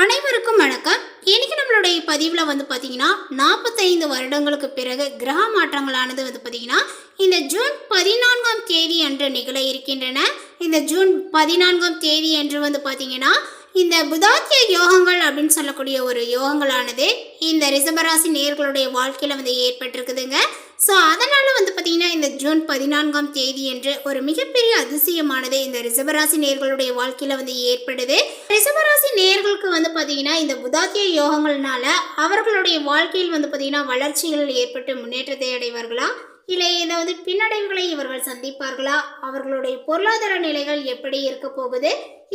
அனைவருக்கும் வணக்கம். இன்னைக்கு நம்மளுடைய பதிவில் வந்து பார்த்தீங்கன்னா நாற்பத்தைந்து வருடங்களுக்கு பிறகு கிரக மாற்றங்களானது வந்து பார்த்தீங்கன்னா இந்த ஜூன் பதினான்காம் தேதி அன்று நிகழ இருக்கின்றன. இந்த ஜூன் பதினான்காம் தேதி என்று வந்து பார்த்தீங்கன்னா இந்த புதாத்திய யோகங்கள் அப்படின்னு சொல்லக்கூடிய ஒரு யோகங்களானது இந்த ரிசபராசி நேர்களுடைய வாழ்க்கையில் வந்து ஏற்பட்டிருக்குதுங்க. ஸோ அதனால் வந்து பார்த்திங்கன்னா இந்த ஜூன் பதினான்காம் தேதி என்று ஒரு மிகப்பெரிய அதிசயமானது இந்த ரிசபராசி நேர்களுடைய வாழ்க்கையில் வந்து ஏற்படுது. ரிசபராசி நேர்களுக்கு வந்து பார்த்தீங்கன்னா இந்த புதாத்திய யோகங்கள்னால அவர்களுடைய வாழ்க்கையில் வந்து பார்த்தீங்கன்னா வளர்ச்சிகள் ஏற்பட்டு முன்னேற்றத்தை அடைவார்களா? இல்லை ஏதாவது பின்னடைவுகளை இவர்கள் சந்திப்பார்களா? அவர்களுடைய பொருளாதார நிலைகள் எப்படி இருக்க போகுது?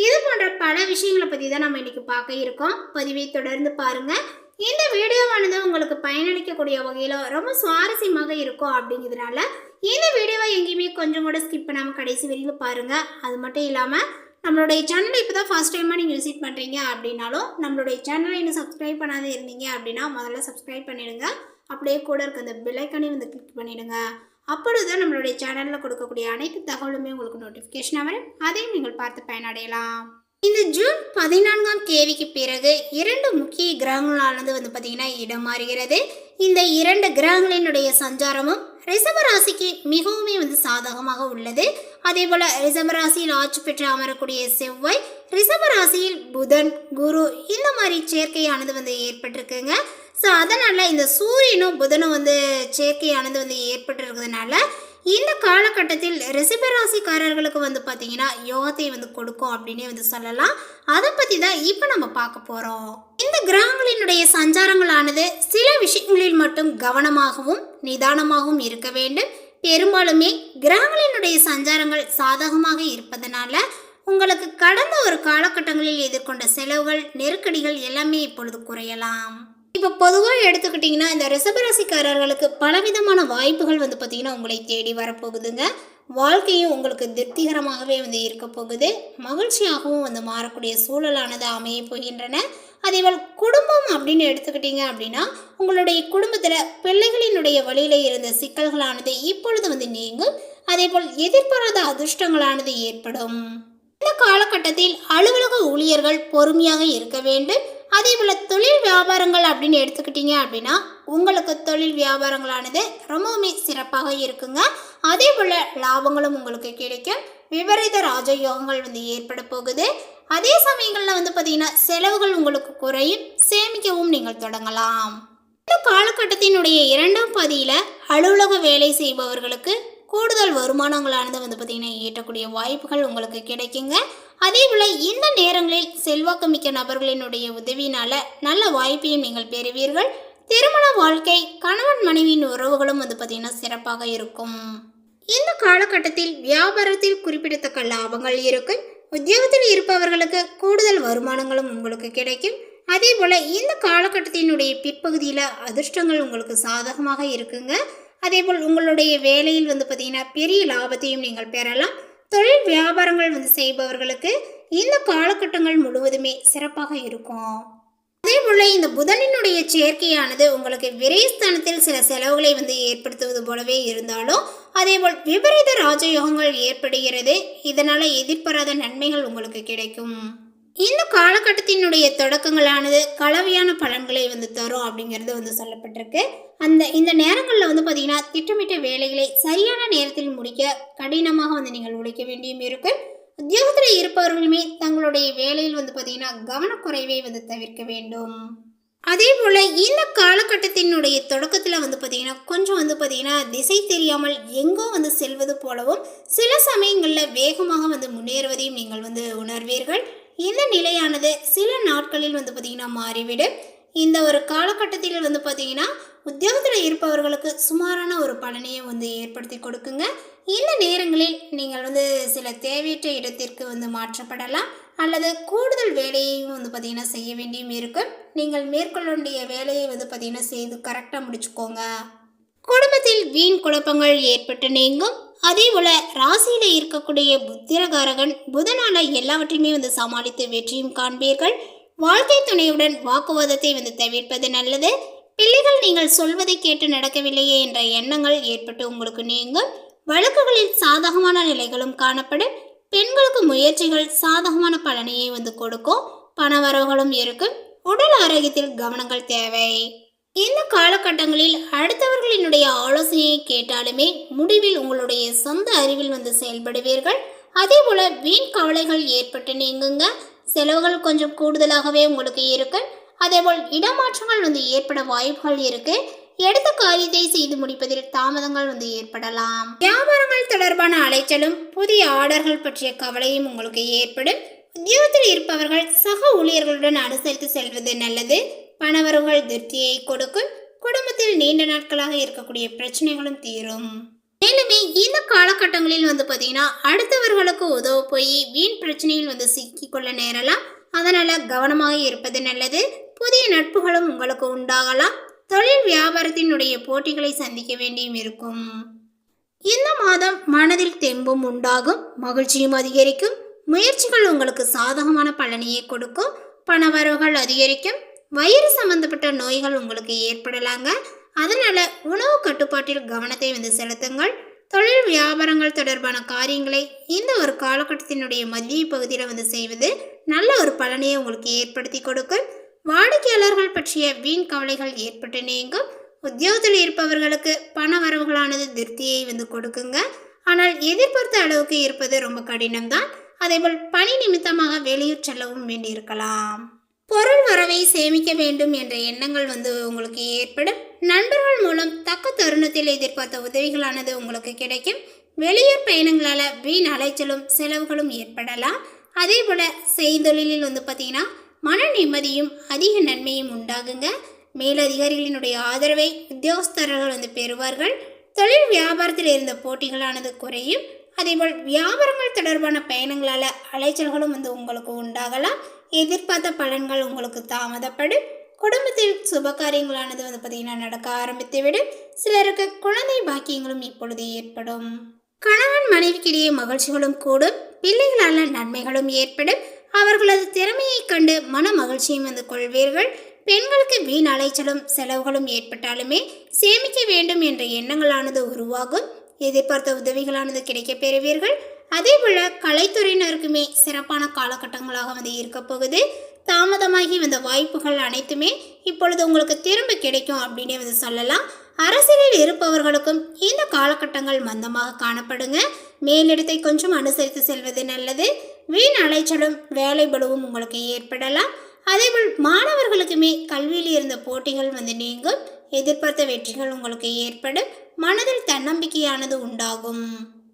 இது போன்ற பல விஷயங்களை பற்றி தான் நம்ம இன்னைக்கு பார்க்க இருக்கோம். பதிவை தொடர்ந்து பாருங்க. இந்த வீடியோவானது உங்களுக்கு பயனளிக்கக்கூடிய வகையில் ரொம்ப சுவாரஸ்யமாக இருக்கும் அப்படிங்கிறதுனால இந்த வீடியோவை எங்கேயுமே கொஞ்சம் கூட ஸ்கிப் பண்ணாமல் கடைசி வரைக்கும் பாருங்கள் அது மட்டும் இல்லாமல் நம்மளுடைய சேனலை இப்போ தான் ஃபஸ்ட் டைமாக நீங்கள் விசிட் பண்ணுறீங்க அப்படின்னாலும் நம்மளுடைய சேனலை இன்னும் சப்ஸ்கிரைப் பண்ணாத இருந்தீங்க அப்படின்னா முதல்ல சப்ஸ்கிரைப் பண்ணிடுங்க. அப்படியே கூட இருக்க அந்த பிலைக்கனையும் வந்து கிளிக் பண்ணிவிடுங்க அப்பொழுது தான் நம்மளுடைய சேனலில் கொடுக்கக்கூடிய அனைத்து தகவலுமே உங்களுக்கு நோட்டிஃபிகேஷனாக வரும். அதையும் நீங்கள் பார்த்து பயனடையலாம். இந்த ஜூன் பதினான்காம் தேதிக்கு பிறகு இரண்டு முக்கிய கிரகங்களானது வந்து பார்த்திங்கன்னா இடம் மாறுகிறது இந்த இரண்டு கிரகங்களினுடைய சஞ்சாரமும் ரிஷப ராசிக்கு மிகவுமே வந்து சாதகமாக உள்ளது. அதே போல் ரிஷப ராசியில் ஆட்சி பெற்று அமரக்கூடிய செவ்வாய் ரிஷப ராசியில் புதன் குரு இந்த மாதிரி சேர்க்கையானது வந்து ஏற்பட்டிருக்குங்க. ஸோ அதனால் இந்த சூரியனும் புதனும் வந்து சேர்க்கையானது வந்து ஏற்பட்டிருக்கிறதுனால இந்த காலகட்டத்தில் ரிசிபராசிக்காரர்களுக்கு வந்து பார்த்தீங்கன்னா யோகத்தை வந்து கொடுக்கும் அப்படின்னே வந்து சொல்லலாம். அதை பற்றி தான் இப்போ நம்ம பார்க்க போகிறோம் இந்த கிரகங்களினுடைய சஞ்சாரங்களானது சில விஷயங்களில் மட்டும் கவனமாகவும் நிதானமாகவும் இருக்க வேண்டும். பெரும்பாலுமே கிரகங்களினுடைய சஞ்சாரங்கள் சாதகமாக இருப்பதனால உங்களுக்கு கடந்த ஒரு காலகட்டங்களில் எதிர்கொண்ட செலவுகள் நெருக்கடிகள் எல்லாமே இப்பொழுது குறையலாம். இப்போ பொதுவாக எடுத்துக்கிட்டிங்கன்னா இந்த ரிசபராசிக்காரர்களுக்கு பலவிதமான வாய்ப்புகள் வந்து பார்த்திங்கன்னா உங்களை தேடி வரப்போகுதுங்க. வாழ்க்கையும் உங்களுக்கு திருப்திகரமாகவே வந்து இருக்க போகுது. மகிழ்ச்சியாகவும் வந்து மாறக்கூடிய சூழலானது அமைய போகின்றன. அதேபோல் குடும்பம் அப்படின்னு எடுத்துக்கிட்டிங்க அப்படின்னா உங்களுடைய குடும்பத்தில் பிள்ளைகளினுடைய வழியில் இருந்த சிக்கல்களானது இப்பொழுது வந்து நீங்கும். அதேபோல் எதிர்பாராத அதிர்ஷ்டங்களானது ஏற்படும். இந்த காலகட்டத்தில் அலுவலக ஊழியர்கள் பொறுமையாக இருக்க வேண்டும். அதே போல் தொழில் வியாபாரங்கள் அப்படின்னு எடுத்துக்கிட்டீங்க அப்படின்னா உங்களுக்கு தொழில் வியாபாரங்களானது ரொம்பவுமே சிறப்பாக இருக்குங்க. அதே போல் லாபங்களும் உங்களுக்கு கிடைக்கும். விபரீத ராஜயோகங்கள் வந்து ஏற்பட போகுது. அதே சமயங்களில் வந்து பார்த்தீங்கன்னா செலவுகள் உங்களுக்கு குறையும். சேமிக்கவும் நீங்கள் தொடங்கலாம். இந்த காலகட்டத்தினுடைய இரண்டாம் பாதியில் அலுவலக வேலை செய்பவர்களுக்கு கூடுதல் வருமானங்களானது வந்து பார்த்திங்கன்னா ஈட்டக்கூடிய வாய்ப்புகள் உங்களுக்கு கிடைக்குங்க. அதே போல் இந்த நேரங்களில் செல்வாக்குமிக்க நபர்களினுடைய உதவியினால் நல்ல வாய்ப்பையும் நீங்கள் பெறுவீர்கள். திருமண வாழ்க்கை கணவன் மனைவியின் உறவுகளும் வந்து பார்த்திங்கன்னா சிறப்பாக இருக்கும். இந்த காலகட்டத்தில் வியாபாரத்தில் குறிப்பிடத்தக்க லாபங்கள் இருக்கும் உத்தியோகத்தில் இருப்பவர்களுக்கு கூடுதல் வருமானங்களும் உங்களுக்கு கிடைக்கும். அதே போல் இந்த காலகட்டத்தினுடைய பிற்பகுதியில் அதிர்ஷ்டங்கள் உங்களுக்கு சாதகமாக இருக்குங்க. அதேபோல் உங்களுடைய வேலையில் வந்து பார்த்தீங்கன்னா பெரிய லாபத்தையும் நீங்கள் பெறலாம். தொழில் வியாபாரங்கள் வந்து செய்பவர்களுக்கு இந்த காலகட்டங்கள் முழுவதுமே சிறப்பாக இருக்கும். அதே போல் இந்த புதனினுடைய சேர்க்கையானது உங்களுக்கு விரைஸ்தானத்தில் சில செலவுகளை வந்து ஏற்படுத்துவது போலவே இருந்தாலும் அதேபோல் விபரீத ராஜயோகங்கள் ஏற்படுகிறது. இதனால் எதிர்பாராத நன்மைகள் உங்களுக்கு கிடைக்கும். இந்த காலகட்டத்தினுடைய தொடக்கங்களானது கலவையான பலன்களை வந்து தரும் அப்படிங்கிறது வந்து சொல்லப்பட்டிருக்கு. அந்த இந்த நேரங்களில் வந்து பார்த்திங்கன்னா திட்டமிட்ட வேலைகளை சரியான நேரத்தில் முடிக்க கடினமாக வந்து நீங்கள் உழைக்க வேண்டியும் இருக்கும். உத்தியோகத்தில் இருப்பவர்களுமே தங்களுடைய வேலையில் வந்து பார்த்தீங்கன்னா கவனக்குறைவை வந்து தவிர்க்க வேண்டும். அதே போல் இந்த காலகட்டத்தினுடைய தொடக்கத்தில் வந்து பார்த்திங்கன்னா கொஞ்சம் வந்து பார்த்தீங்கன்னா திசை தெரியாமல் எங்கோ வந்து செல்வது போலவும் சில சமயங்களில் வேகமாக வந்து முன்னேறுவதையும் நீங்கள் வந்து உணர்வீர்கள். இந்த நிலையானது சில நாட்களில் வந்து பார்த்திங்கன்னா மாறிவிடும். இந்த ஒரு காலகட்டத்தில் வந்து பார்த்திங்கன்னா உத்தியோகத்தில் இருப்பவர்களுக்கு சுமாரான ஒரு பலனையை வந்து ஏற்படுத்தி கொடுக்குங்க. இந்த நேரங்களில் நீங்கள் வந்து சில தேவையற்ற இடத்திற்கு வந்து மாற்றப்படலாம். அல்லது கூடுதல் வேலையையும் வந்து பார்த்திங்கன்னா செய்ய வேண்டியும் இருக்கும். நீங்கள் மேற்கொள்ள வேண்டிய வேலையை வந்து பார்த்திங்கன்னா செய்து கரெக்டாக முடிச்சுக்கோங்க. குடும்பத்தில் வீண் குழப்பங்கள் ஏற்பட்டு நீங்கும். அதே போல ராசியில இருக்கக்கூடிய புத்திரகாரகன் புதனால எல்லாவற்றையுமே வந்து சமாளித்து வெற்றியும் காண்பீர்கள். வாழ்க்கை துணையுடன் வாக்குவாதத்தை வந்து தவிர்ப்பது நல்லது. பிள்ளைகள் நீங்கள் சொல்வதை கேட்டு நடக்கவில்லையே என்ற எண்ணங்கள் ஏற்பட்டு உங்களுக்கு நீங்கும். வழக்குகளில் சாதகமான நிலைகளும் காணப்படும். பெண்களுக்கு முயற்சிகள் சாதகமான பலனையை வந்து கொடுக்கும். பணவரவுகளும் இருக்கும். உடல் ஆரோக்கியத்தில் கவனங்கள் தேவை. இந்த காலகட்டங்களில் அடுத்தவர் என்னுடைய ஆலோசனையை கேட்டாலுமே முடிவில் உங்களுடைய சொந்த அறிவில் வந்து செயல்படுவீர்கள். அதே போல வீண் கவலைகள் ஏற்பட்டு நீங்குங்க. செலவுகள் கொஞ்சம் கூடுதலாகவே உங்களுக்கு இருக்கும். அதேபோல் இடமாற்றங்கள் வந்து ஏற்பட வாய்ப்புகள் இருக்கு. எடுத்த காரியத்தை செய்து முடிப்பதில் தாமதங்கள் வந்து ஏற்படலாம். வியாபாரங்கள் தொடர்பான அலைச்சலும் புதிய ஆர்டர்கள் பற்றிய கவலையும் உங்களுக்கு ஏற்படும். உத்தியோகத்தில் இருப்பவர்கள் சக ஊழியர்களுடன் அனுசரித்து செல்வது நல்லது. பணவரவுகள் திருப்தியை கொடுக்கும். குடும்பத்தில் நீண்ட நாட்களாக இருக்கக்கூடிய பிரச்சனைகளும் தீரும். மேலுமே இந்த காலகட்டங்களில் வந்து பார்த்தீங்கன்னா அடுத்தவர்களுக்கு உதவ போய் வீண் பிரச்சனையில் வந்து சிக்கிக்கொள்ள நேரலாம். அதனால் கவனமாக இருப்பது நல்லது. புதிய நட்புகளும் உங்களுக்கு உண்டாகலாம். தொழில் வியாபாரத்தினுடைய போட்டிகளை சந்திக்க வேண்டியும் இருக்கும். இந்த மாதம் மனதில் தெம்பும் உண்டாகும். மகிழ்ச்சியும் அதிகரிக்கும். முயற்சிகள் உங்களுக்கு சாதகமான பலனையை கொடுக்கும். பணவரவுகள் அதிகரிக்கும். வயிறு சம்பந்தப்பட்ட நோய்கள் உங்களுக்கு ஏற்படலாங்க. அதனால உணவு கட்டுப்பாட்டில் கவனத்தை வந்து செலுத்துங்கள். தொழில் வியாபாரங்கள் தொடர்பான காரியங்களை இந்த ஒரு காலகட்டத்தினுடைய மத்திய பகுதியில் வந்து செய்வது நல்ல ஒரு பலனையை உங்களுக்கு ஏற்படுத்தி கொடுக்கும். வாடிக்கையாளர்கள் பற்றிய வீண் கவலைகள் ஏற்பட்டு நீங்கும். உத்தியோகத்தில் இருப்பவர்களுக்கு பண வரவுகளானது திருப்தியை வந்து கொடுக்குங்க. ஆனால் எதிர்பார்த்த அளவுக்கு இருப்பது ரொம்ப கடினம்தான். அதேபோல் பணி நிமித்தமாக வெளியூர் செல்லவும் வேண்டியிருக்கலாம். பொருள் வரவை சேமிக்க வேண்டும் என்ற எண்ணங்கள் வந்து உங்களுக்கு ஏற்படும். நண்பர்கள் மூலம் தக்க தருணத்தில் எதிர்பார்த்த உதவிகளானது உங்களுக்கு கிடைக்கும். வெளியூர் பயணங்களால் வீண் அலைச்சலும் செலவுகளும் ஏற்படலாம். அதே போல் செய்தொழிலில் வந்து பார்த்தீங்கன்னா மன நிம்மதியும் அதிக நன்மையும் உண்டாகுங்க. மேலதிகாரிகளினுடைய ஆதரவை உத்தியோகஸ்தர்கள் வந்து பெறுவார்கள். தொழில் வியாபாரத்தில் இருந்த போட்டிகளானது குறையும். அதேபோல் வியாபாரங்கள் தொடர்பான பயணங்களால் அலைச்சல்களும் வந்து உங்களுக்கு உண்டாகலாம். எதிர்பார்த்த பலன்கள் உங்களுக்கு தாமதப்படும். குடும்பத்தில் சுப காரியங்களானது வந்து பார்த்திங்கன்னா நடக்க ஆரம்பித்துவிடும். சிலருக்கு குழந்தை பாக்கியங்களும் இப்பொழுது ஏற்படும். கணவன் மனைவிக்கிடையே மகிழ்ச்சிகளும் கூடும். பிள்ளைகளால் நன்மைகளும் ஏற்படும். அவர்களது திறமையைக் கண்டு மன மகிழ்ச்சியும் வந்து கொள்வீர்கள். பெண்களுக்கு வீண் அலைச்சலும் செலவுகளும் ஏற்பட்டாலுமே சேமிக்க வேண்டும் என்ற எண்ணங்களானது உருவாகும். எதிர்பார்த்த உதவிகளானது கிடைக்கப் பெறுவீர்கள். அதே போல கலைத்துறையினருக்குமே சிறப்பான காலகட்டங்களாக வந்து இருக்க போகுது. தாமதமாகி வந்த வாய்ப்புகள் அனைத்துமே இப்பொழுது உங்களுக்கு திரும்ப கிடைக்கும் அப்படின்னு வந்து சொல்லலாம். அரசியலில் இருப்பவர்களுக்கும் இந்த காலகட்டங்கள் மந்தமாக காணப்படுங்க. மேலிடத்தை கொஞ்சம் அனுசரித்து செல்வது நல்லது. வீண் அலைச்சலும் வேலை பலுவும் உங்களுக்கு ஏற்படலாம். அதேபோல் மாணவர்களுக்குமே கல்வியில் இருந்த போட்டிகள் வந்து நீங்கும். எதிர்பார்த்த வெற்றிகள் உங்களுக்கு ஏற்படும். மனதில் தன்னம்பிக்கையானது உண்டாகும்.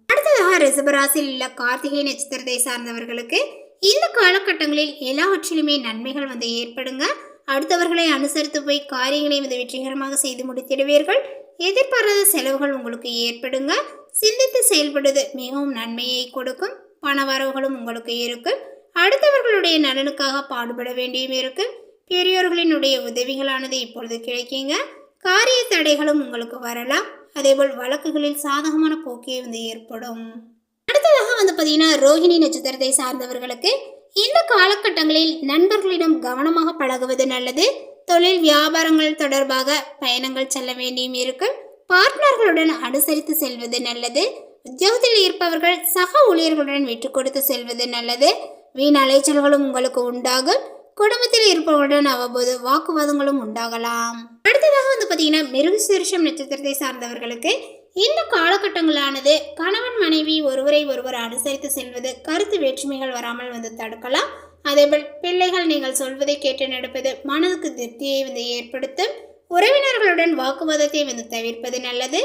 அடுத்ததாக ரிசபராசியில் உள்ள கார்த்திகை நட்சத்திரத்தை சார்ந்தவர்களுக்கு இந்த காலகட்டங்களில் எல்லாவற்றிலுமே நன்மைகள் வந்து ஏற்படுங்க. அடுத்தவர்களை அனுசரித்து போய் காரியங்களை வந்து வெற்றிகரமாக செய்து முடித்திடுவீர்கள். எதிர்பாராத செலவுகள் உங்களுக்கு ஏற்படுங்க. சிந்தித்து செயல்படுவது மிகவும் நன்மையை கொடுக்கும். பண வரவுகளும் உங்களுக்கு இருக்கும். அடுத்தவர்களுடைய நலனுக்காக பாடுபட வேண்டியும் இருக்கும். பெரியோர்களினுடைய உதவிகளானது இப்பொழுது கிடைக்குங்க. காரிய தடைகளும் உங்களுக்கு வரலாம். அதேபோல் வழக்குகளில் சாதகமான போக்கே வந்து ஏற்படும். அடுத்ததாக வந்து பார்த்தீங்கன்னா ரோஹிணி நட்சத்திரத்தை சார்ந்தவர்களுக்கு இந்த காலகட்டங்களில் நண்பர்களிடம் கவனமாக பழகுவது நல்லது. தொழில் வியாபாரங்கள் தொடர்பாக பயணங்கள் செல்ல வேண்டியும் இருக்கும். பார்ட்னர்களுடன் அனுசரித்து செல்வது நல்லது. உத்தியோகத்தில் இருப்பவர்கள் சக ஊழியர்களுடன் விட்டு கொடுத்து செல்வது நல்லது. வீண் அலைச்சல்களும் உங்களுக்கு உண்டாகும். குடும்பத்தில் இருப்பவருடன் அவ்வப்போது வாக்குவாதங்களும் உண்டாகலாம். அடுத்ததாக வந்து பார்த்தீங்கன்னா மிருகசீரிஷம் நட்சத்திரத்தை சார்ந்தவர்களுக்கு இந்த காலகட்டங்களானது கணவன் மனைவி ஒருவரை ஒருவர் அனுசரித்து செல்வது கருத்து வேற்றுமைகள் வராமல் வந்து தடுக்கலாம். அதேபோல் பிள்ளைகள் நீங்கள் சொல்வதை கேட்டு நடப்பது மனதுக்கு திருப்தியை வந்து ஏற்படுத்தும். உறவினர்களுடன் வாக்குவாதத்தை வந்து தவிர்ப்பது நல்லது.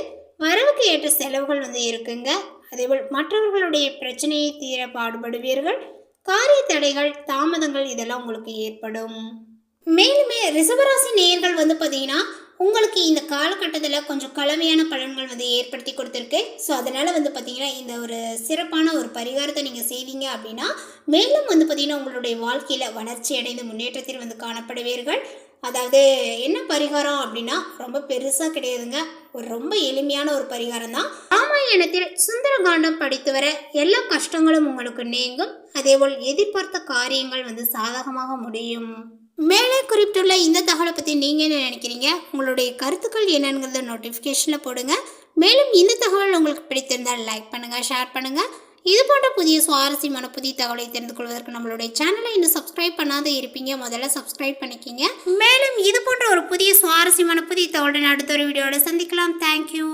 வரவுக்கு ஏற்ற செலவுகள் வந்து இருக்குங்க. அதேபோல் மற்றவர்களுடைய பிரச்சனையை தீர பாடுபடுவீர்கள். காரிய தடைகள் தாமதங்கள் இதெல்லாம் உங்களுக்கு ஏற்படும். மேலுமே ரிசவராசி நேயர்கள் வந்து பார்த்தீங்கன்னா உங்களுக்கு இந்த காலகட்டத்தில் கொஞ்சம் கலவையான பலன்கள் வந்து ஏற்படுத்தி கொடுத்துருக்கு. ஸோ அதனால் வந்து பார்த்தீங்கன்னா இந்த ஒரு சிறப்பான ஒரு பரிகாரத்தை நீங்கள் செய்வீங்க அப்படின்னா மேலும் வந்து பார்த்தீங்கன்னா உங்களுடைய வாழ்க்கையில் வளர்ச்சி அடைந்து முன்னேற்றத்தில் வந்து காணப்படுவீர்கள். அதாவது என்ன பரிகாரம் அப்படின்னா ரொம்ப பெருசாக கிடையாதுங்க. ஒரு ரொம்ப எளிமையான ஒரு பரிகாரம் தான். ராமாயணத்தில் சுந்தரகாண்டம் படித்து வர எல்லா கஷ்டங்களும் உங்களுக்கு நீங்கும். அதேபோல் எதிர்பார்த்த காரியங்கள் வந்து சாதகமாக முடியும். மேலே குறிப்பிட்டுள்ள இந்த தகவலை பற்றி நீங்கள் என்ன நினைக்கிறீங்க? உங்களுடைய கருத்துக்கள் என்னங்கிறத நோட்டிஃபிகேஷனில் போடுங்க. மேலும் இந்த தகவல் உங்களுக்கு பிடித்திருந்தால் லைக் பண்ணுங்கள் ஷேர் பண்ணுங்கள் இது போன்ற புதிய சுவாரஸ்யமான புதிய தகவலை தெரிந்து கொள்வதற்கு நம்மளுடைய சேனலை இன்னும் சப்ஸ்கிரைப் பண்ணாத இருப்பீங்க. முதல்ல சப்ஸ்கிரைப் பண்ணிக்கிங்க. மேலும் இது போன்ற ஒரு புதிய சுவாரஸ்யமான புதிய தகவலுடன் அடுத்த ஒரு வீடியோட சந்திக்கலாம். தேங்க்யூ